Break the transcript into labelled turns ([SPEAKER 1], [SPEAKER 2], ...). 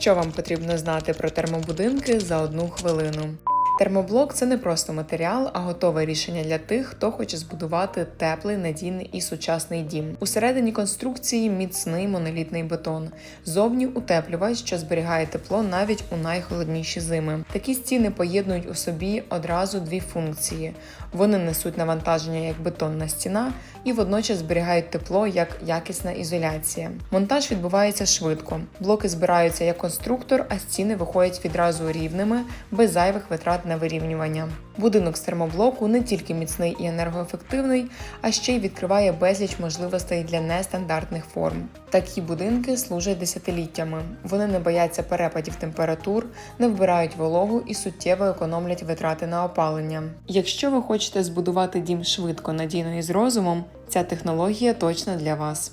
[SPEAKER 1] Що вам потрібно знати про термобудинки за одну хвилину? Термоблок це не просто матеріал, а готове рішення для тих, хто хоче збудувати теплий, надійний і сучасний дім. Усередині конструкції міцний монолітний бетон, зовні утеплювач, що зберігає тепло навіть у найхолодніші зими. Такі стіни поєднують у собі одразу дві функції: вони несуть навантаження як бетонна стіна і водночас зберігають тепло як якісна ізоляція. Монтаж відбувається швидко. Блоки збираються як конструктор, а стіни виходять відразу рівними, без зайвих витрат на вирівнювання. Будинок з термоблоку не тільки міцний і енергоефективний, а ще й відкриває безліч можливостей для нестандартних форм. Такі будинки служать десятиліттями. Вони не бояться перепадів температур, не вбирають вологу і суттєво економлять витрати на опалення. Якщо ви хочете збудувати дім швидко, надійно і з розумом, ця технологія точно для вас.